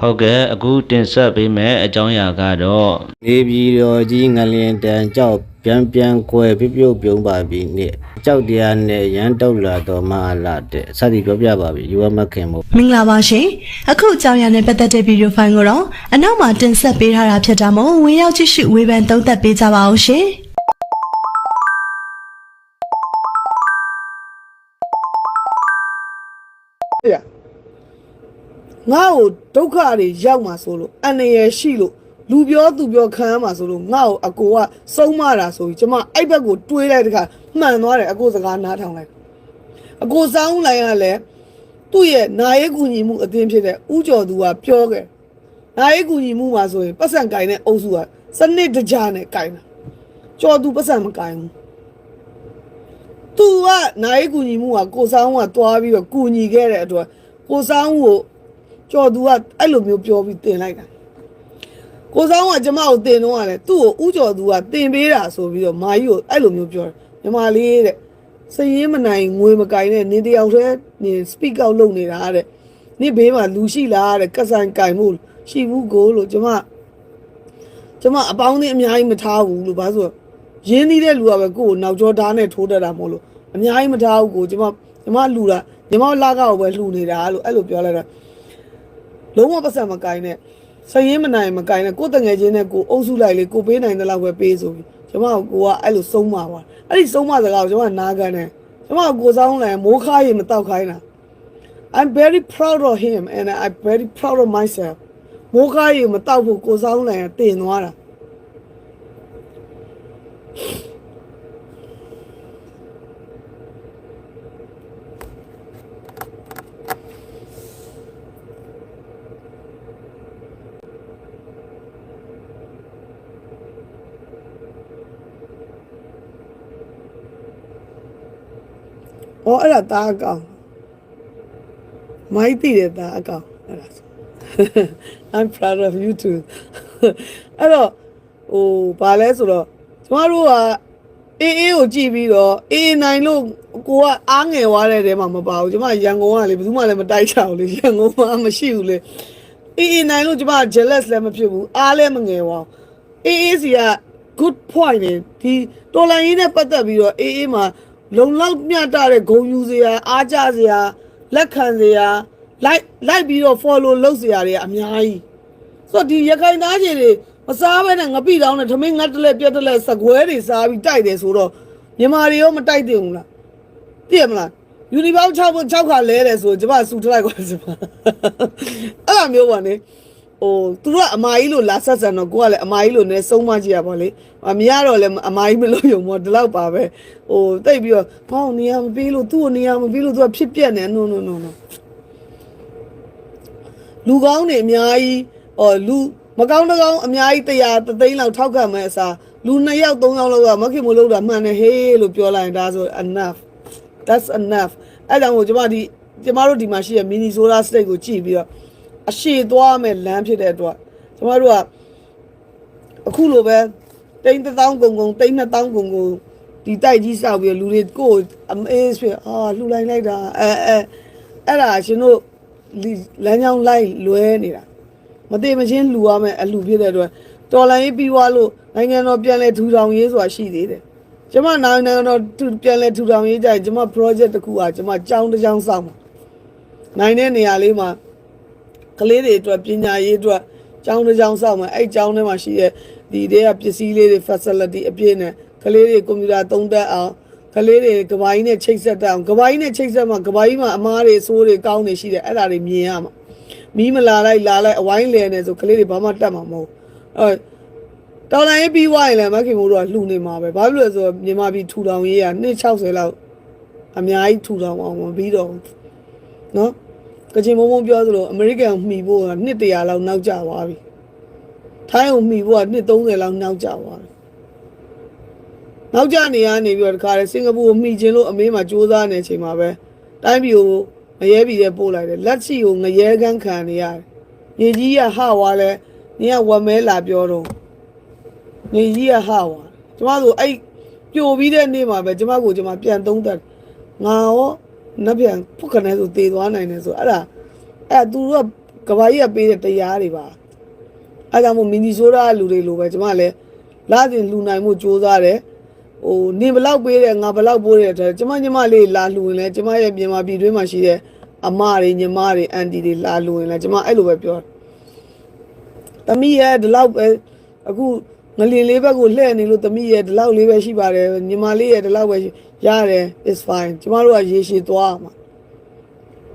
ဟုတ်ကဲ့အခုတင်ဆက်ပေးမယ့်အကြောင်းအရာကတော့နေပြည်တော်ကြီးငလျင်တန်ကြောက်ပြန်ပြန်ကွယ်ပြပြုတ်ပြုံးပါပြီနဲ့ကြောက်တရားနဲ့ရန်တောက်လာတော်မအလာတဲ့စသည်ပြောပြပါပြီယူဝမခင်မို့မင်္ဂလာပါရှင်အခုအကြောင်းအရာနဲ့ပတ်သက်တဲ့ဗီဒီယိုဖိုင်ကိုတော့အနောက်မှာတင်ဆက်ပေးထားတာဖြစ်တာမို့ဝင်ရောက်ကြည့်ရှုဝေဖန်သုံးသပ်ပေးကြပါအောင်ရှင် ငါ့ကိုဒုက္ခတွေရောက်မှာဆိုလို့အန္တရာယ်ရှိလို့လူပြောသူပြောခံရမှာဆိုလို့ငါ့ကိုအကိုကစုံမတာဆိုပြီးကျမအဲ့ဘက်ကိုတွေးလိုက်တခါမှန်သွားတယ်အကိုစကားနားထောင်လိုက်အကိုစောင်းလိုက်ရလဲသူ့ရဲ့နာရေးကူညီမှုအသင်းဖြစ်တဲ့ဥကျော်သူကပြောခဲ့နာရေးကူညီမှုမှာဆိုရင်ပတ်စံကင်တဲ့အုပ်စုကစနစ်တကြနဲ့ကင်တာကျော်သူပတ်စံမကင်ဘူးသူကနိုင်ကူညီမှုကကိုဆောင်ကတွားပြီးတော့ကူညီခဲ့တဲ့အတွက်ကိုဆောင်ကို ကြော်သူကအဲ့လိုမျိုးပြောပြီးတင်လိုက်တာကိုဆောင်ကကျမကိုတင်တော့ရတယ်သူ့ကိုဥကြော်သူကတင်ပေးတာဆိုပြီးတော့မာကြီးကိုအဲ့လိုမျိုးပြောတယ်ညီမလေးတဲ့စရင်မနိုင်ငွေမကင်နဲ့နေတယောက်တည်းနေ speak out လုပ်နေတာတဲ့နေဘေးမှာလူရှိလားတဲ့ကဆိုင်ကင်မှုရှိဘူးကိုလို့ကျမကျမအပေါင်းအသင်းအများကြီးမထားဘူးလို့ဘာလို့ဆိုတော့ရင်းနှီးတဲ့လူကပဲကိုယ့်ကိုနောက်ကျောဓာတ်နဲ့ထိုးတတ်တာမဟုတ်လို့အများကြီးမထားဘူးကိုကျမကျမလူတာကျမလာကောက်ပဲလှူနေတာလို့အဲ့လိုပြောလိုက်တာ လုံးဝပတ်စံမကင်နဲ့စရင်မနိုင်မကင်နဲ့ကိုယ်တငယ်ချင်းနဲ့ကိုအုပ်စုလိုက်လေကိုပေးနိုင်တဲ့လောက်ပဲပေးဆိုပြီးကျမကကိုကအဲ့လိုဆုံးမပါအဲ့ဒီဆုံးမစကားကိုကျမနားကန်တယ်ကျမကိုစားအောင်လိုက်မိုးခါရီမတောက်ခိုင်းတာ I'm very proud of him and I'm very proud of myself မိုးခါရီမတောက်ဖို့ကိုစားအောင်လိုက်တင်သွားတာ။ အော်အဲ့ဒါတားအကောင်။မိုက်တည်တဲ့တားအကောင်အဲ့ဒါဆို I'm proud of you too အဲ့တော့ဟိုဘာလဲဆိုတော့ကျမတို့ကအေးအေးကိုကြည့်ပြီးတော့အေးနိုင်လို့ကိုကအားငယ်သွားတဲ့တဲမှာမပါဘူးကျမရန်ကုန်ကလေဘယ်သူမှလည်းမတိုက်ချဘူးလေရန်ကုန်မှာမရှိဘူးလေအေးအေးနိုင်လို့ကျမ jealous လည်းမဖြစ်ဘူးအားလည်းမငယ်ပါဘူးအေးအေးစီက good point နေဒီတော်လိုင်းရေးနဲ့ပတ်သက်ပြီးတော့အေးအေးမှာ လုံလောက်မျှတတဲ့ဂုံယူစရာအားကြစရာလက်ခံစရာလိုက်လိုက်ပြီးတော့ follow လုပ်စရာတွေကအများကြီးဆိုတော့ဒီရခိုင်သားကြီးတွေမစားဘဲနဲ့ငပိတောင်းနဲ့ထမင်းငတ်တလဲပြက်တလဲစကွဲတွေစားပြီးတိုက်တယ်ဆိုတော့မြန်မာတွေရောမတိုက်တင်ဘူးလားသိရမလားယူနီဘောင်း6ဘ6ခါလဲတယ်ဆိုကျွန်မစူထလိုက်ပါစမအဲ့လိုမျိုးပါနေ ဟိုသူတို့ကအမာကြီးလို့လာဆက်ဆံတော့ကိုကလည်းအမာကြီးလို့နဲ့စုံမကြည့်ရပါလေအမရတော့လည်းအမာကြီးမလို့ယုံမောဒီလောက်ပါပဲဟိုတိတ်ပြီးတော့ဘောင်းနေရမပေးလို့သူ့ကိုနေရမပေးလို့သူကဖြစ်ပြက်နေ no no no no လူကောင်းတွေအများကြီးဟောလူမကောင်းတကောင်းအများကြီးတရားတသိန်းလောက်ထောက်ခံမဲ့အစားလူ2ယောက်3ယောက်လောက်ကမခင်မလို့တာမှန်တယ်ဟေးလို့ပြောလိုက်ရင်ဒါဆို enough that's enough အဲ့ကြောင့်ကိုကျမဒီကျမတို့ဒီမှာရှိရ mini solar state ကိုကြည့်ပြီးတော့ အရှိသွားမယ်လမ်းဖြစ်တဲ့အတွက်ကျမတို့ကအခုလိုပဲတိန်း1000ကုန်ကုန်တိန်း2000ကုန်ကုန်ဒီတိုက်ကြီးစောက်ပြီးလူတွေကိုယ်အမေးဖြစ်အာလှူလိုက်လိုက်တာအဲအဲအဲ့ဒါရှင်တို့လမ်းကြောင်းလိုက်လွဲနေတာမသိမချင်းလှူရမယ်အလှူဖြစ်တဲ့အတွက်တော်လိုင်းရေးပြီးွားလို့နိုင်ငံတော်ပြန်လဲထူထောင်ရေးဆိုတာရှိသေးတယ်ကျမနိုင်ငံတော်ပြန်လဲထူထောင်ရေးကြရင်ကျမ project တစ်ခုอ่ะကျမကြောင်းတစ်ကြောင်းစောင့်မှာနိုင်တဲ့နေရာလေးမှာ ကလေးတွေအတွက်ပညာရေးအတွက်ကျောင်းတစ်ကျောင်းစောင့်မယ်အဲ့ကျောင်းထဲမှာရှိတဲ့ဒီတွေကပစ္စည်းလေးတွေ facility အပြည့်နဲ့ကလေးတွေကွန်ပျူတာသုံးတတ်အောင်ကလေးတွေကဘာကြီးနဲ့ချိတ်ဆက်တတ်အောင်ကဘာကြီးနဲ့ချိတ်ဆက်မှာကဘာကြီးမှာအမားတွေစိုးတွေကောင်းတွေရှိတယ်အဲ့ဒါတွေမြင်ရမှာမီးမလာလိုက်လာလိုက်အဝိုင်းလဲနေဆိုကလေးတွေဘာမှတတ်မှာမဟုတ်အဲတော်လိုင်းရေးပြီးွားရင်လည်းမခင်မိုးတို့ကလှူနေမှာပဲဘာဖြစ်လို့လဲဆိုတော့မြန်မာပြည်ထူထောင်ရေးက260လောက်အများကြီးထူထောင်အောင်မပြီးတော့ဘူးနော် ကချင်မုံမုံပြောသလိုအမေရိကန်ကိုမှီဖို့ကနှစ်တရာလောက်နောက်ကျသွားပြီထိုင်းကိုမှီဖို့ကနှစ်30လောက်နောက်ကျသွားပြီနောက်ကျနေရနေပြီးတော့တခါလေစင်ကာပူကိုမှီခြင်းလို့အမေးမှာစူးစမ်းနေချိန်မှာပဲတိုင်းပြည်ကိုငရဲပြည်တဲ့ပို့လိုက်တယ်လက်ချီကိုငရဲကန်းခံနေရတယ်မြေကြီးကဟဝါလဲနင်ကဝမဲလာပြောတော့မြေကြီးကဟဝါကျမတို့အဲ့ပြိုပြီးတဲ့နေ့မှာပဲကျမကိုကျမပြန်သုံးသက်ငါရော နှစ်ပြန်ဖုတ်ခနဲ့ဆိုတည်သွားနိုင်တယ်ဆိုအဲ့ဒါအဲ့ဒါသူတို့ကကဘာကြီးကပေးတဲ့တရားတွေပါအဲ့ဒါမို့မီနီဆိုးတာလူတွေလိုပဲကျမလည်းလာတင်လူနိုင်မှုစူးစမ်းတယ်ဟိုနင်ဘလောက်ပေးတယ်ငါဘလောက်ပိုးတယ်တဲ့ကျမညီမလေးလာလှူရင်လဲကျမရဲ့ပြင်မာပြည်တွင်းမှာရှိတဲ့အမတွေညီမတွေအန်တီတွေလာလှူရင်လဲကျမအဲ့လိုပဲပြောတယ်သမီးရဲ့ဒီလောက်ပဲအခုငလင်လေးဘက်ကိုလှည့်နေလို့သမီးရဲ့ဒီလောက်လေးပဲရှိပါတယ်ညီမလေးရဲ့ဒီလောက်ပဲရှိ ရတယ် is fine ကျမတို့ကရေရှည်သွားမှာ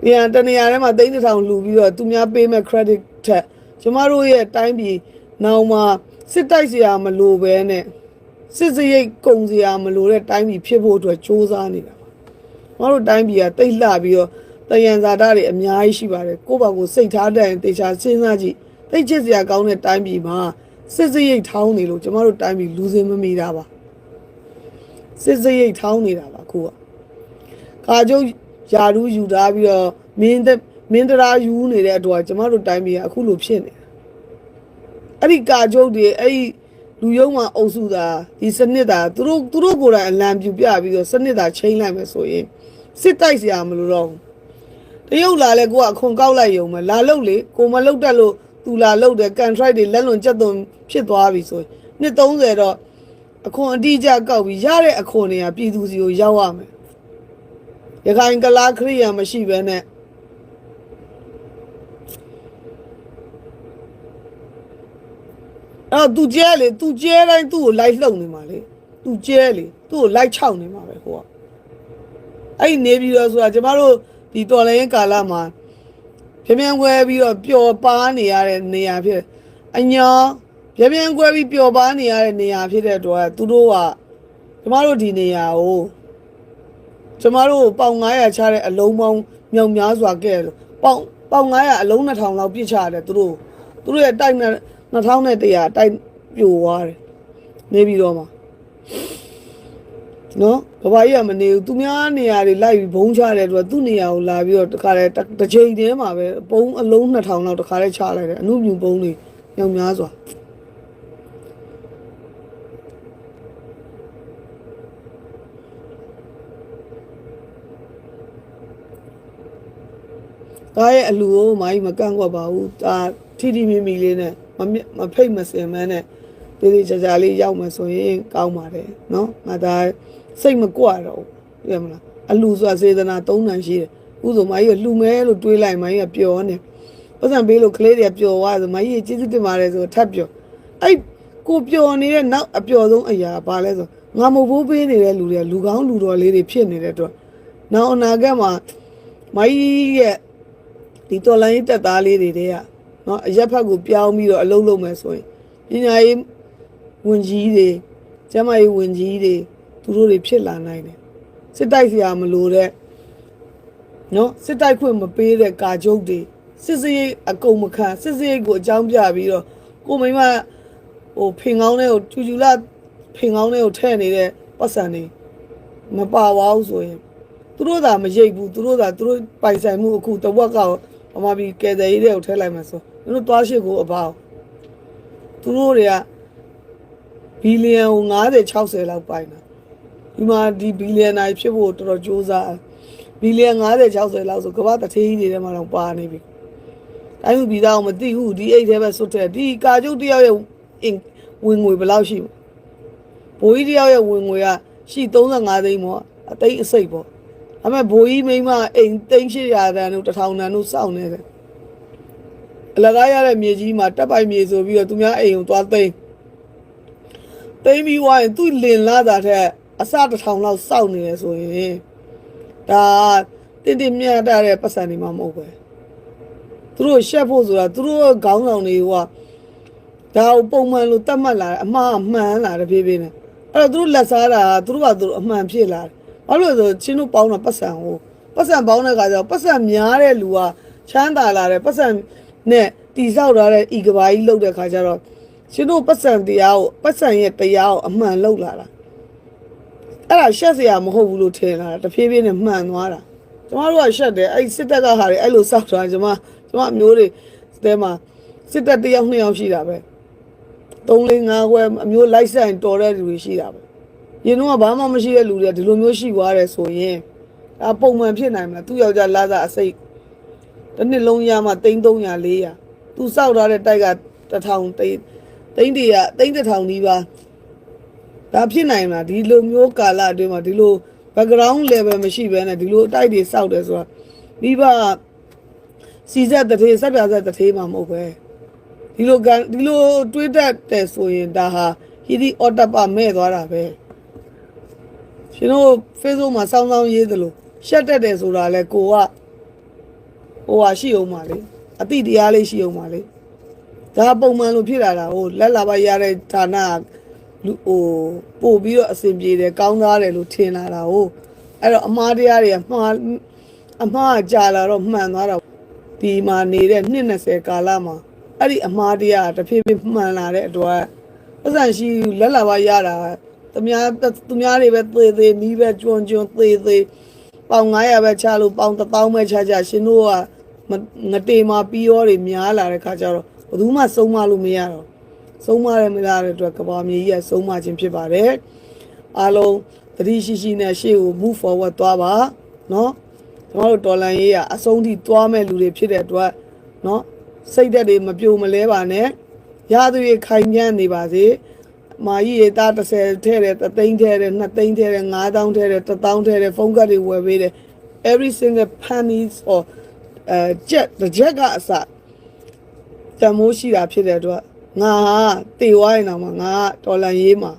ပြန်တနေရာထဲမှာတိန်းတစ်ထောင်လှူပြီးတော့သူများပေးမဲ့ credit ထက်ကျမတို့ရဲ့တိုင်းပြည်နောင်မှာစစ်တိုက်စရာမလိုပဲနဲ့စစ်စရိတ်ကုန်စရာမလိုတဲ့တိုင်းပြည်ဖြစ်ဖို့အတွက်စ조사နေတာပါကျမတို့တိုင်းပြည်ကတိတ်လှပြီးတော့တယံဇာတာတွေအများကြီးရှိပါတယ်ကိုယ့်ဘာကိုစိတ်ထားတဲ့ရင်တေချာစဉ်းစားကြည့်သိတ်ချစ်စရာကောင်းတဲ့တိုင်းပြည်မှာစစ်စရိတ်ထောင်းနေလို့ကျမတို့တိုင်းပြည်လူစင်မမီတာပါ စစ်စရိတ်ထောင်းနေတာပါအခုကကာကျုပ်ယာရူးယူထားပြီးတော့မင်းသက်မင်းတရာယူနေတဲ့အတွက်ကျမတို့တိုင်းပြည်ကအခုလိုဖြစ်နေတာအဲ့ဒီကာကျုပ်တွေအဲ့ဒီလူယုံမှာအုပ်စုတာဒီစနစ်တာသူတို့သူတို့ကိုယ်တိုင်အလံပြူပြပြီးတော့စနစ်တာချိန်လိုက်မယ်ဆိုရင်စစ်တိုက်စရာမလိုတော့ဘူးတရုတ်လာလဲကိုကအခွန်ကောက်လိုက်ရုံပဲလာလုတ်လေကိုမလုတ်တတ်လို့သူလာလုတ်တယ် contract တွေလက်လွန်ကျက်သွန်ဖြစ်သွားပြီဆိုရင်နှစ်30တော့ အခွန်အတိအကျကောက်ပြီးရတဲ့အခွန်တွေကပြည်သူစီကိုရောက်ရမယ်ရခိုင်ကလားခရိယာမရှိဘဲနဲ့အဲ့တော့သူကျဲလေသူကျဲတိုင်းသူ့ကိုလိုက်လှုပ်နေမှာလေသူကျဲလေသူ့ကိုလိုက်ချောက်နေမှာပဲဟိုကအဲ့ဒီနေပြီးတော့ဆိုတာကျမတို့ဒီတော်လိုင်းကာလမှာပြင်းပြင်းခွဲပြီးတော့ပျော်ပါနေရတဲ့နေရာဖြစ်အညာ ပြင်းပြင်းခွဲပြီးပျော်ပါနေရတဲ့နေရာဖြစ်တဲ့အတွက်သူတို့ကကျမတို့ဒီနေရာကိုကျမတို့ပေါင်900ချတဲ့အလုံးပေါင်းမြောင်များစွာကဲလို့ပေါင်ပေါင်900အလုံး2000လောက်ပြစ်ချရတယ်သူတို့သူတို့ရဲ့တိုက်နဲ့2000နဲ့100တိုက်ပြိုသွားတယ်နေပြီးတော့မှာနော်ဘဘကြီးကမနေဘူးသူများနေရာတွေလိုက်ပြီးဘုံချတယ်သူကသူ့နေရာကိုလာပြီးတော့တခါတည်းတစ်ချိန်တည်းမှာပဲပုံအလုံး2000လောက်တခါတည်းချလိုက်တယ်အမှုမြူပုံးတွေညောင်များစွာ ဒါရဲ့အလူကိုမိုင်းမကန့်ကွက်ပါဘူးဒါထိထိမိမိလေးနဲ့မမြမဖိတ်မစင်မန်းနဲ့ဒီဒီချာချာလေးရောက်မှဆိုရင်ကောင်းပါတယ်နော်ငါဒါစိတ်မကွတော့ဘူးသိရမလားအလူဆိုတာစေတနာ၃နံရှိတယ်ဥဆိုမိုင်းကလှူမဲလို့တွေးလိုက်မိုင်းကပျော်နေပတ်စံပေးလို့ကလေးတွေကပျော်သွားဆိုမိုင်းကြီးကျေးဇူးတင်ပါတယ်ဆိုထပ်ပျော်အဲ့ကိုပျော်နေတဲ့နောက်အပျော်ဆုံးအရာဘာလဲဆိုငါမဟုတ်ဘူးပေးနေတဲ့လူတွေကလူကောင်းလူတော်လေးတွေဖြစ်နေတဲ့အတွက်နောက်အနာဂတ်မှာမိုင်းရဲ့ ဒီတော်လိုင်းတက်သားလေးတွေတဲ့ကနော်အရက်ဖက်ကိုပြောင်းပြီးတော့အလုံးလုံးမယ်ဆိုရင်ပညာရေးဝန်ကြီးတွေကျမရေးဝန်ကြီးတွေသူတို့တွေဖြစ်လာနိုင်တယ်စစ်တိုက်စရာမလိုတဲ့နော်စစ်တိုက်ခွင့်မပေးတဲ့ကာချုပ်တွေစစ်စရေးအကုန်မခံစစ်စရေးကိုအကြောင်းပြပြီးတော့ကိုမိမဟိုဖင်ကောင်းတဲ့ဟိုကျူကျူလာဖင်ကောင်းတဲ့ဟိုထဲ့နေတဲ့ပတ်စံတွေမပါဝါဘူးဆိုရင်သူတို့သာမရိပ်ဘူးသူတို့သာသူတို့ပိုင်ဆိုင်မှုအခုတဝက်ကော ဗမာပြည်ကယ်တယ်ရေးတွေကိုထည့်လိုက်မှဆိုသူတို့သွားရှိကိုအပေါင်းသူတို့တွေကဘီလီယံကို90 60လောက်ပိုင်တာဒီမှာဒီဘီလီယံနိုင်ဖြစ်ဖို့တော်တော်ကြိုးစားဘီလီယံ90 60လောက်ဆိုကမ္ဘာတထေးကြီးတွေထဲမှာတော့ပါနေပြီတိုင်းသူပြည်သားအောင်မသိဘူးဒီအိတ်ထဲပဲစွတ်တဲ့ဒီကာကျုပ်တယောက်ရဲ့အင်ဝင်ငွေဘယ်လောက်ရှိမလဲဘိုးကြီးတယောက်ရဲ့ဝင်ငွေကရှိ35သိန်းပေါ့အသိန်းအစိတ်ပေါ့ အမေဘိုးကြီးမိန်းမအိမ်သိန်း800တန်းတို့1000တန်းတို့စောင့်နေတယ်အလကားရတဲ့မြေကြီးမှာတက်ပိုက်မြေဆိုပြီးတော့သူများအိမ်ကိုသွားသိမ်းသိမ်းပြီးွားရင်သူ့လင်လာတာထက်အစတစ်ထောင်လောက်စောင့်နေတယ်ဆိုရင်ဒါတင်းတင်းမြတ်တဲ့ပတ်စံနေမှာမဟုတ်ပဲသူတို့ရှက်ဖို့ဆိုတာသူတို့ခေါင်းဆောင်တွေကဒါကိုပုံမှန်လို့တတ်မှတ်လာတယ်အမှားအမှန်လာတယ်ဖြည်းဖြည်းနဲ့အဲ့တော့သူတို့လက်စားတာကသူတို့ကသူတို့အမှန်ဖြစ်လာတယ် ဘာလို့လဲဆိုချင်းတို့ပေါင်းတာပတ်စံကိုပတ်စံပေါင်းတဲ့ခါကျတော့ပတ်စံများတဲ့လူကချမ်းသာလာတယ်ပတ်စံနဲ့တိဆောက်ထားတဲ့ဤကဘာကြီးလောက်တဲ့ခါကျတော့ချင်းတို့ပတ်စံတရားကိုပတ်စံရဲ့တရားကိုအမှန်လောက်လာတာအဲ့ဒါရှက်စရာမဟုတ်ဘူးလို့ထင်လာတာတဖြည်းဖြည်းနဲ့မှန်သွားတာကျမတို့ကရှက်တယ်အဲ့စစ်တပ်ကဟာတွေအဲ့လိုစောက်ထားကျမကျမအမျိုးတွေတဲမှာစစ်တပ်တစ်ယောက်နှစ်ယောက်ရှိတာပဲ3 4 5ခွဲအမျိုးလိုက်ဆိုင်တော်တဲ့လူတွေရှိတာပဲ ရင်တော့ဘာမှမရှိတဲ့လူတွေကဒီလိုမျိုးရှိသွားတယ်ဆိုရင်ဒါပုံမှန်ဖြစ်နိုင်မလားသူ့ယောက်ျားလာစားအစိတ်တစ်နှစ်လုံးရမှ300 400သူစောက်ထားတဲ့တိုက်က1000တိတ်တိတ်တရတိတ်1000နီးပါးဒါဖြစ်နိုင်မလားဒီလိုမျိုးကာလအတွင်းမှာဒီလို background level မရှိဘဲနဲ့ဒီလိုအတိုက်တွေစောက်တယ်ဆိုတာမိဘစီဆက်တထေးဆက်ပြဆက်တထေးမှမဟုတ်ပဲဒီလိုကန်ဒီလိုတွေးတတ်တယ်ဆိုရင်ဒါဟာဟီဒီအော်တပမဲ့သွားတာပဲ ရှင်တို့ Facebook မှာစောင်းစောင်းရေးသလိုရှက်တက်တယ်ဆိုတာလဲကိုကဟိုဟာရှိအောင်ပါလေအတိတရားလေးရှိအောင်ပါလေဒါပုံမှန်လို့ဖြစ်လာတာဟိုလက်လာပါရတဲ့ဌာနကလူဟိုပို့ပြီးတော့အဆင်ပြေတယ်ကောင်းသားတယ်လို့ထင်လာတာဟိုအဲ့တော့အမားတရားတွေကမှားအမှားကြာလာတော့မှန်သွားတာဒီမှာနေတဲ့နှစ်20ကာလမှာအဲ့ဒီအမှားတရားတဖြည်းဖြည်းမှန်လာတဲ့အတွက်ပတ်စံရှိလက်လာပါရတာ သူများသူများတွေပဲသေသေးမီးပဲကျွန်းကျွန်းသေသေးပေါင်900ပဲချလို့ပေါင်1000ပဲချချရှင်တို့ကငတေမှာပြီးရောတွေများလာတဲ့ခါကျတော့ဘယ်သူမှစုံမလို့မရတော့ ဆုံးမရမလားတဲ့အတွက်ကဘာမြေကြီးကဆုံးမခြင်းဖြစ်ပါတယ်အားလုံးသတိရှိရှိနဲ့ရှေ့ကို move forward သွားပါเนาะကျွန်တော်တို့တော်လန်ရေးကအဆုံးထိသွားမဲ့လူတွေဖြစ်တဲ့အတွက်เนาะစိတ်သက်တွေမပြိုမလဲပါနဲ့ရသူရေခိုင်မြန်းနေပါစေ မာကြီးရေသား30ထဲတယ်3သိန်းထဲတယ်2သိန်းထဲတယ်5000ထဲတယ်1000ထဲတယ်ဖုန်းကတ်တွေဝယ်ပေးတယ် every single pennies or အဲ jet the jet ကအစတမိုးရှိတာဖြစ်တဲ့အတွက်ငါဟာတေဝိုင်းအောင်မှာငါကတော်လန်ရေးမှာ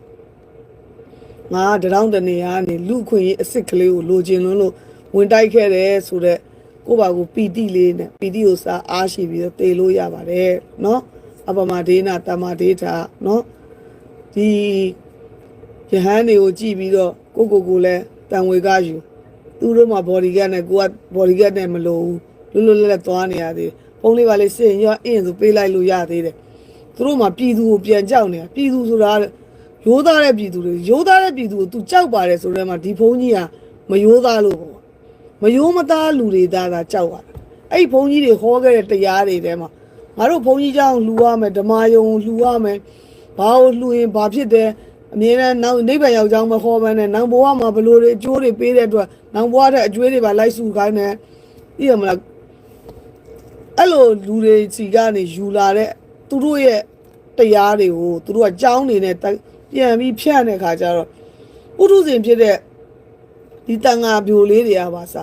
ငါကတရောင်းတနေရကနေလူခွင့်ရေးအစ်စ်ကလေးကိုလိုချင်လွန်းလို့ဝင်တိုက်ခဲ့တယ်ဆိုတော့ကိုယ့်ဘာကိုပီတိလေးနဲ့ပီတိကိုစားအားရှိပြီးတော့တေလို့ရပါတယ်เนาะအပမဒေနာတမဒေတာเนาะ ဒီယဟန်တွေကိုကြည့်ပြီးတော့ကိုကိုကိုလည်းတန်ဝေကယူသူတို့မှာ body guard နဲ့ကိုက body guard နဲ့မလို့ဘူးလွတ်လွတ်လပ်လပ်သွားနေရသေးတယ်ဖုံးလေးပါလေးစင်ရောအင်းဆိုပေးလိုက်လို့ရသေးတယ်သူတို့မှာပြည်သူကိုပြန်ကြောက်နေတာပြည်သူဆိုတာရိုးသားတဲ့ပြည်သူတွေရိုးသားတဲ့ပြည်သူကို तू ကြောက်ပါတယ်ဆိုတော့မှဒီဖုံးကြီးကမရိုးသားလို့ပေါ့မရိုးမသားလူတွေသားသာကြောက်ရတာအဲ့ဘုန်းကြီးတွေဟောခဲ့တဲ့တရားတွေထဲမှာငါတို့ဘုန်းကြီးကြောင့်လှူရမယ်ဓမ္မယုံလှူရမယ် ဘာလို့လှူရင်ဘာဖြစ်တယ်အမြဲတမ်းနောက်နိဗ္ဗာန်ရောက်ကြောင်းမခေါ်ဘဲနဲ့နောင်ဘဝမှာဘလို့တွေအကျိုးတွေပေးတဲ့အတွက်နောင်ဘဝတဲ့အကျွေးတွေပါလိုက်စုခိုင်းတယ်သိရမလားအဲ့လိုလူတွေစီကနေယူလာတဲ့သူတို့ရဲ့တရားတွေကိုသူတို့ကကြောင်းနေနဲ့ပြန်ပြီးဖြန့်တဲ့ခါကျတော့ပုထုဇဉ်ဖြစ်တဲ့ဒီတန်ငါပြိုလေးတွေကပါစ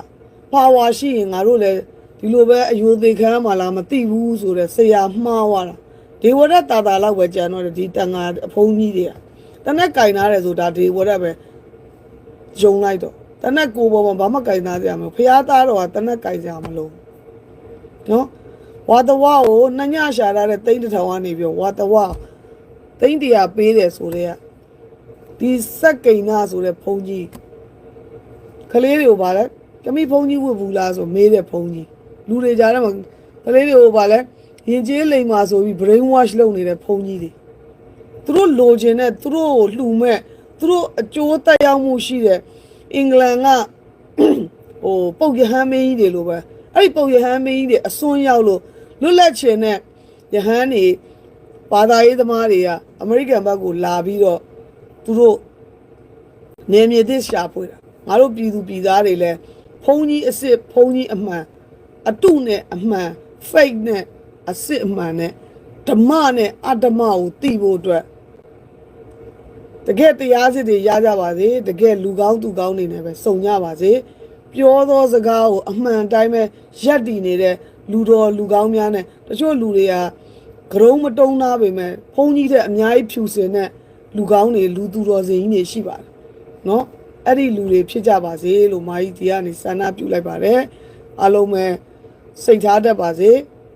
ပါဝါရှိရင်ငါတို့လည်းဒီလိုပဲအယိုသေးခံမှလားမသိဘူးဆိုတော့ဆရာမှားသွားတာ ဒေဝရတာတာလောက်ပဲကြံတော့တယ်ဒီတန်ငါအဖုံးကြီးတွေကတနက်ကင်ထားတယ်ဆိုဒါဒေဝရပဲယုံလိုက်တော့တနက်ကိုပေါ်မှာဘာမှကင်သားကြရမလို့ဖះသားတော့ကတနက်ကင်ကြမလို့နော်ဝါတဝကိုနှညရှာလာတဲ့တိန်းတစ်ထောင်ကနေပြီးဝါတဝတိန်းတရာပေးတယ်ဆိုတဲ့ကဒီစက်ကိန်းနာဆိုတဲ့ဘုံကြီးကလေးတွေကိုဗာလဲကမိဘုံကြီးဝတ်ဘူးလားဆိုမေးတဲ့ဘုံကြီးလူတွေကြားထဲမှာကလေးတွေကိုဗာလဲ ရင်ကျေးလိမ်မာဆိုပြီး brain wash လုပ်နေတဲ့ဘုံကြီးတွေသူတို့လိုချင်တဲ့သူတို့ကိုလှူမဲ့သူတို့အကျိုးတက်ရောက်မှုရှိတဲ့အင်္ဂလန်ကဟိုပုတ်ရဟန်းမင်းကြီးတွေလိုပဲအဲ့ဒီပုတ်ရဟန်းမင်းကြီးတွေအစွန်းရောက်လို့လွတ်လပ်ချင်တဲ့ရဟန်းတွေဘာသာရေးသမားတွေကအမေရိကန်ဘက်ကိုလာပြီးတော့သူတို့နေမြေသစ်ရှာဖွေတာငါတို့ပြည်သူပြည်သားတွေလည်းဖုံကြီးအစ်စ်ဖုံကြီးအမှန်အတုနဲ့အမှန် fake နဲ့ အစ်စ်အမှန်နဲ့ဓမ္မနဲ့အဓမ္မကိုသိဖို့အတွက်တကယ်တရားစစ်တွေရကြပါစေတကယ်လူကောင်းသူကောင်းနေနဲ့ပဲစုံကြပါစေပြောသောစကားကိုအမှန်တိုင်းပဲရက်တည်နေတဲ့လူတော်လူကောင်းများနဲ့တချို့လူတွေကကရုံးမတုံးသားပေမဲ့ဘုန်းကြီးတဲ့အများကြီးဖြူစင်တဲ့လူကောင်းတွေလူသူတော်စင်ကြီးတွေရှိပါတယ်နော်အဲ့ဒီလူတွေဖြစ်ကြပါစေလို့မာကြီးဒီကနေဆန္ဒပြုလိုက်ပါတယ်အားလုံးပဲစိတ်ထားတတ်ပါစေ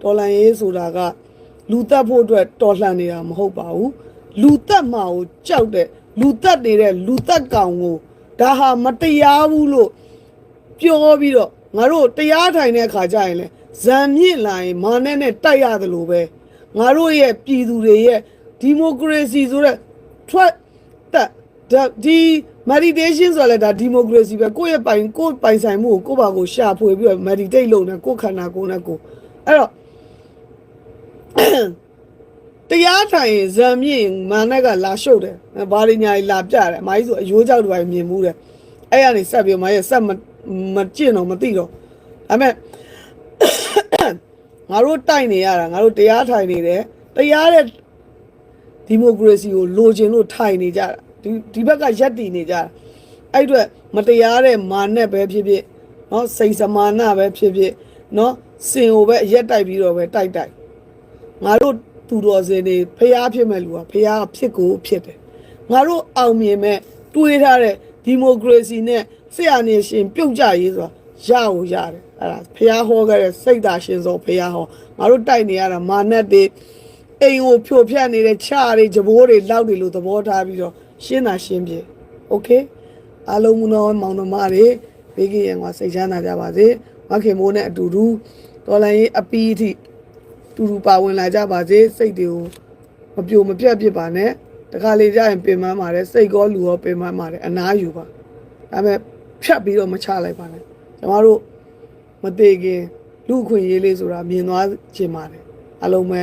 တော်လန်ရေးဆိုတာကလူတက်ဖို့အတွက်တော်လှန်နေတာမဟုတ်ပါဘူးလူတက်မှာကိုကြောက်တဲ့လူတက်နေတဲ့လူတက်ကောင်ကိုဒါဟာမတရားဘူးလို့ပြောပြီးတော့ငါတို့တရားထိုင်တဲ့အခါကျရင်လေဇံမြင့်လာရင်မာနဲ့နဲ့တိုက်ရတယ်လို့ပဲငါတို့ရဲ့ပြည်သူတွေရဲ့ဒီမိုကရေစီဆိုတဲ့ထွက်တက်ဒါဒီ meditation ဆိုလည်းဒါဒီမိုကရေစီပဲကိုယ့်ရဲ့ပိုင်ကိုယ့်ပိုင်ဆိုင်မှုကိုကိုယ့်ဘာကိုရှာဖွေပြီးတော့ meditate လုပ်နေကိုယ့်ခန္ဓာကိုယ်နဲ့ကိုယ်အဲ့တော့ တရားထိုင်ရင်ဇံမြင့်မာနက်ကလာရှုပ်တယ်ဘာရညာကြီးလာပြတယ်အမကြီးဆိုအယိုးကြောက်တွေပဲမြင်မှုတယ်အဲ့ရနေဆက်ပြီးမရဲ့ဆက်မမကျင့်တော့မသိတော့ဒါပေမဲ့ငါတို့တိုက်နေရတာငါတို့တရားထိုင်နေတယ်တရားတဲ့ဒီမိုကရေစီကိုလိုချင်လို့ထိုင်နေကြတာဒီဒီဘက်ကရက်တည်နေကြတာအဲ့အတွက်မတရားတဲ့မာနက်ပဲဖြစ်ဖြစ်เนาะစိတ်စမာနပဲဖြစ်ဖြစ်เนาะစင်ကိုပဲအရက်တိုက်ပြီးတော့ပဲတိုက်တိုက် ငါတို့သူတော်စင်တွေဖျားဖြစ်မဲ့လူကဖျားဖြစ်ကိုဖြစ်တယ်ငါတို့အောင်မြင်မဲ့တွေးထားတဲ့ဒီမိုကရေစီနဲ့ဆရာနေရှင်ပြုတ်ကြရေးဆိုတာရကိုရတယ်အဲ့ဒါဖျားဟောခဲ့တဲ့စိတ်သာရှင်စောဖျားဟောငါတို့တိုက်နေရတာမာနက်တွေအိမ်ကိုဖြိုဖြတ်နေတဲ့ခြားတွေဂျဘိုးတွေလောက်တွေလို့သဘောထားပြီးတော့ရှင်းတာရှင်းပြေโอเคအားလုံးမနောမောင်နှမတွေဘေးကရင်ကစိတ်ချမ်းသာကြပါစေမခင်မိုးနဲ့အတူတူတော်လိုင်းရေးအပီးအထိ တူတူပါဝင်လာကြပါစေစိတ်တွေကိုမပြိုမပြတ်ဖြစ်ပါနဲ့တခါလေကြာရင်ပင်ပန်းပါတယ်စိတ်ကောလူရောပင်ပန်းပါတယ်အနားယူပါဒါပေမဲ့ဖြတ်ပြီးတော့မချလိုက်ပါနဲ့ကျမတို့မသေးခင်လူအခွင့်ရေးလေးဆိုတာမြင်သွားခြင်းပါတယ်အလုံးပဲ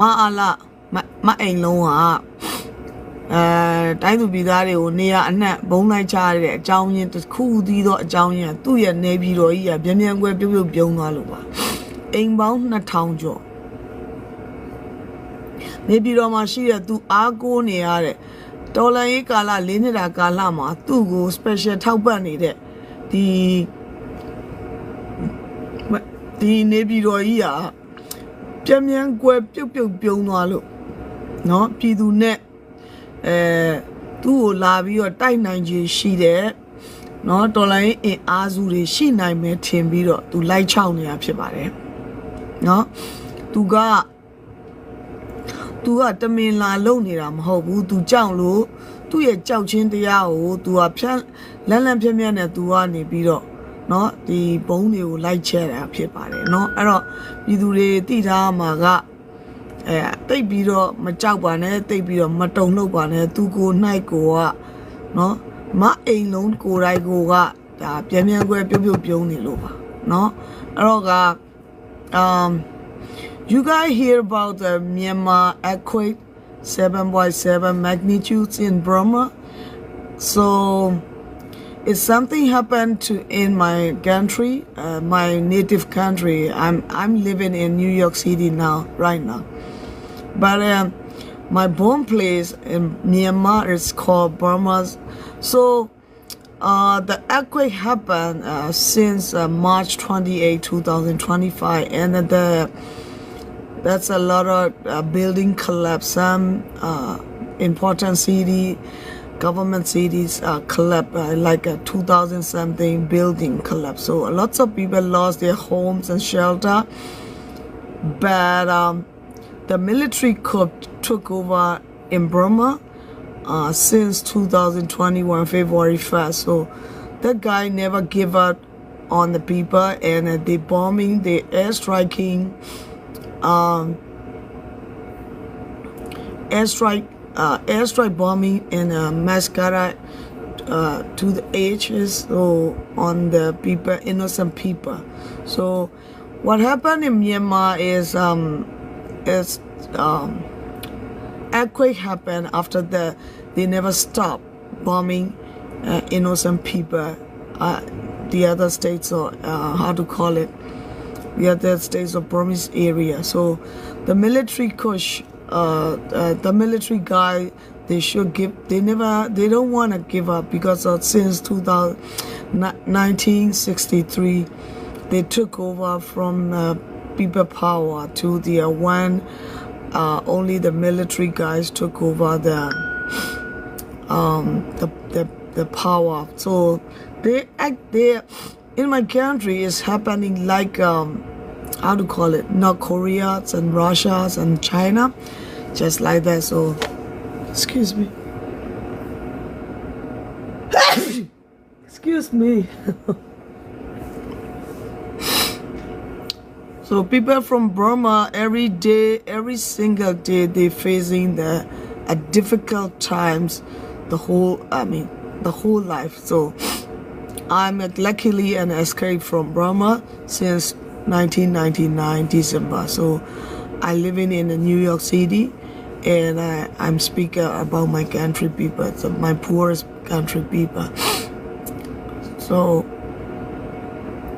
မအားလာမမအိမ်လုံးကအဲတိုင်းသူပြည်သားတွေကိုနေရအနှံ့ဘုံလိုက်ချရတဲ့အကြောင်းရင်းတစ်ခုသီးသောအကြောင်းရင်းကသူ့ရဲ့နေပြည်တော်ကြီးကဗျံဗျံကွဲပြုတ်ပြုတ်ပြုံးသွားလို့ပါအိမ်ပေါင်း2000ကျော် နေပြည်တော်မှာရှိတဲ့သူအားကိုးနေရတဲ့တော်လန်ရေးကာလ၄နှစ်တာကာလမှာသူ့ကို special ထောက်ပံ့နေတဲ့ဒီ ဒီနေပြည်တော်ကြီးอ่ะပြင်းပြင်းကွယ်ပြုတ်ပြုတ်ပြုံးသွားလို့เนาะပြည်သူနဲ့အဲသူ့ကိုလာပြီးတော့တိုက်နိုင်ခြင်းရှိတယ်เนาะတော်လိုင်းအင်အားစုတွေရှိနိုင်မယ်ထင်ပြီးတော့သူလိုက်ချောင်းနေတာဖြစ်ပါတယ်เนาะသူက ။ तू ကတမင်လာလုံနေတာမဟုတ်ဘူး။ तू ကြောက်လို့သူ့ရဲ့ကြောက်ချင်းတရားကို तू ကဖြန့်လန့်လန့်ဖြန့်ဖြန့်နဲ့ तू ကနေပြီးတော့နော်ဒီဘုံတွေကိုလိုက်ချဲတာဖြစ်ပါတယ်နော်အဲ့တော့ပြည်သူတွေတိထားမှာကအဲတိတ်ပြီးတော့မကြောက်ပါနဲ့တိတ်ပြီးတော့မတုံ့လှုပ်ပါနဲ့သူကို၌ကိုကနော်မအိမ်လုံးကိုယ်တိုင်ကိုကဒါပြန်ပြန်ကွဲပြုတ်ပြုတ်ပြုံးနေလို့ပါနော်အဲ့တော့ကအာ you guys hear about the Myanmar earthquake 7.7 magnitudes in Burma so if something happened to in my country, uh, my native country, I'm I'm living in New York City now, right now. But um, my born place in Myanmar is called Burma. So uh, the earthquake happened uh, since uh, March 28, 2025, and the that's a lot of uh, building collapse. Some uh, important city, government cities uh, collapse, uh, like a 2,000 something building collapse. So lots of people lost their homes and shelter. But um, the military coup took over in Burma uh, since 2021 February 1st. So that guy never gave up on the people, and uh, they bombing, they airstriking um, airstrike uh, airstrike bombing in uh, Mascara uh, to the edges so on the people innocent people. So what happened in Myanmar is um is um earthquake happened after the they never stopped bombing uh, innocent people uh, the other states or uh, how to call it the other states of Burmese area. So the military push, uh, uh, the military guy, they should give. They never. They don't want to give up because uh, since 2000, 1963, they took over from uh, people power to the uh, one. Uh, only the military guys took over the um, the, the the power. So they act there in my country is happening like um, how to call it North Korea's and Russia and China, just like that. So excuse me. excuse me. So people from Burma every day, every single day, they facing the a difficult times, the whole I mean the whole life. So I'm luckily an escape from Burma since 1999 December. So I living in New York City, and I, I'm speaking about my country people, so my poorest country people. So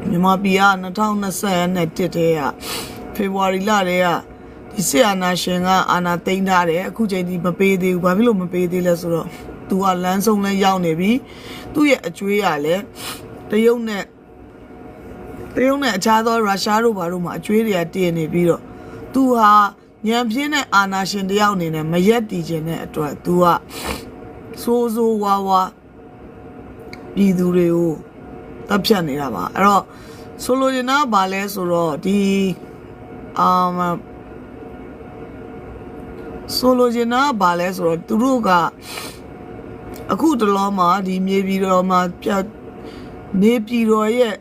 မြန်မာပြည်က2020နဲ့တစ်တည်းကဖေဖော်ဝါရီလတည်းကဒီဆီအာနာရှင်ကအာနာသိမ်းထားတယ်အခုချိန်ဒီမပေးသေးဘူးဘာဖြစ်လို့မပေးသေးလဲဆိုတော့ သူကလမ်းဆုံးလဲရောက်နေပြီသူ့ရဲ့အကျွေးရလဲတရုတ်နဲ့တရုတ်နဲ့အခြားသောရုရှားတို့ဘာတို့မှာအကျွေးတွေကတည်နေပြီးတော့သူဟာညံပြင်းတဲ့အာနာရှင်တယောက်အနေနဲ့မရက်တည်ခြင်းတဲ့အတွက်သူကစိုးစိုးဝါးဝါပြည်သူတွေကိုတပ်ဖြတ်နေတာပါအဲ့တော့ဆိုလိုချင်တာကဘာလဲဆိုတော့ဒီအာမဆိုလိုချင်တာကဘာလဲဆိုတော့သူတို့က အခုတလောမှာဒီမြေပြည်တော်မှာပြတ်နေပြည်တော်ရဲ့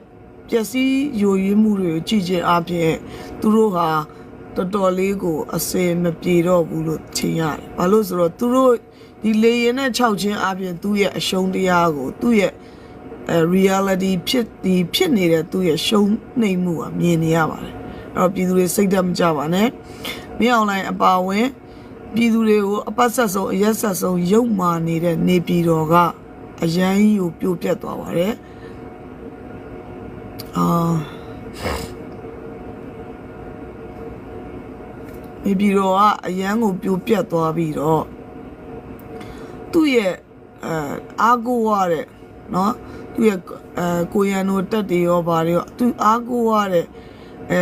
ပျက်စီးယိုယွင်းမှုတွေကိုကြည့်ခြင်းအပြင်သူတို့ဟာတော်တော်လေးကိုအစင်မပြေတော့ဘူးလို့ထင်ရတယ်။ဘာလို့ဆိုတော့သူတို့ဒီလေရင်နဲ့ခြောက်ခြင်းအပြင်သူ့ရဲ့အရှုံးတရားကိုသူ့ရဲ့အဲ reality ဖြစ်ဒီဖြစ်နေတဲ့သူ့ရဲ့ရှုံးနှိမ်မှုကမြင်နေရပါတယ်အဲ့တော့ပြည်သူတွေစိတ်ဓာတ်မကြပါနဲ့မင်းအွန်လိုင်းအပါဝင် ပြည်သူတွေကိုအပတ်ဆက်ဆုံးအရက်ဆက်ဆုံးရုပ်မာနေတဲ့နေပြည်တော်ကအရန်ကြီးကိုပြိုပြက်သွားပါတယ်အာနေပြည်တော်ကအရန်ကိုပြိုပြက်သွားပြီးတော့သူ့ရဲ့အဲအားကိုးရတဲ့เนาะသူ့ရဲ့အဲကိုရန်တို့တက်တွေရောဘာတွေရောသူအားကိုးရတဲ့အဲ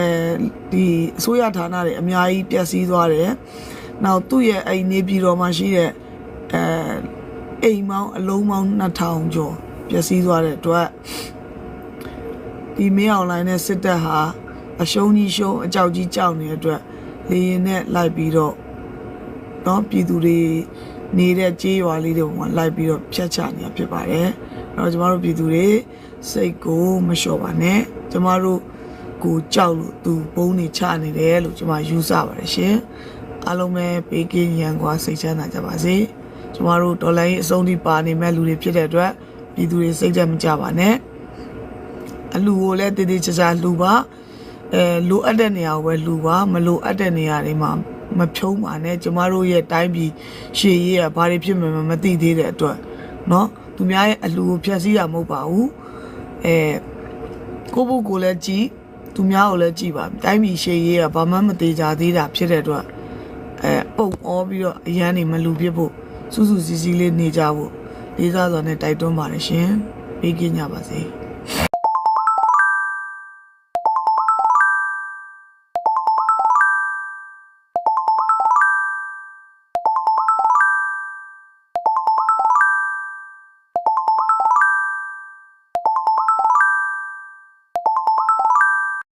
ဒီအစိုးရဌာနတွေအများကြီးပျက်စီးသွားတယ်။ နောက်သူ့ရဲ့အဲ့နေပြည်တော်မှာရှိတဲ့အဲအိမ်မောင်းအလုံးမောင်း2000ကျော်ပျက်စီးသွားတဲ့အတွက်ဒီမင်းအောင်လိုင်းနဲ့စစ်တပ်ဟာအရှုံးကြီးရှုံးအကြောက်ကြီးကြောက်နေတဲ့အတွက်လေရင်နဲ့လိုက်ပြီးတော့တော့ပြည်သူတွေနေတဲ့ကြေးရွာလေးတွေပေါ်လိုက်ပြီးတော့ဖြတ်ချနေတာဖြစ်ပါတယ်။အဲ့တော့ကျမတို့ပြည်သူတွေစိတ်ကိုမလျှော့ပါနဲ့။ကျမတို့ကိုကြောက်လို့သူပုံနေချနေတယ်လို့ကျမယူဆပါတယ်ရှင်။ အားလုံးပဲပေးကင်းရန်ကွာစိတ်ချမ်းသာကြပါစေ။ကျမတို့ဒေါ်လာရေးအဆုံးထိပါနေမဲ့လူတွေဖြစ်တဲ့အတွက်ပြည်သူတွေစိတ်ကြမကြပါနဲ့။အလူကိုလည်းတည်တည်ချာချာလူပါအဲလိုအပ်တဲ့နေရာကိုပဲလူပါမလိုအပ်တဲ့နေရာတွေမှာမဖြုံးပါနဲ့ကျမတို့ရဲ့တိုင်းပြည်ရှေ့ရေးကဘာတွေဖြစ်မှန်းမသိသေးတဲ့အတွက်เนาะသူများရဲ့အလူကိုဖျက်ဆီးရမဟုတ်ပါဘူးအဲကိုဘုကိုလည်းကြည်သူများကိုလည်းကြည်ပါတိုင်းပြည်ရှေ့ရေးကဘာမှမသေးကြသေးတာဖြစ်တဲ့အတွက်အဲ ပုံဩပြီးတော့အရန်နေမလူပြစ်ဖို့စူးစူးစီးစီးလေးနေကြဖို့လေးစားစွာနဲ့တိုက်တွန်းပါတယ်ရှင်ပေးကင်းကြပါစေ။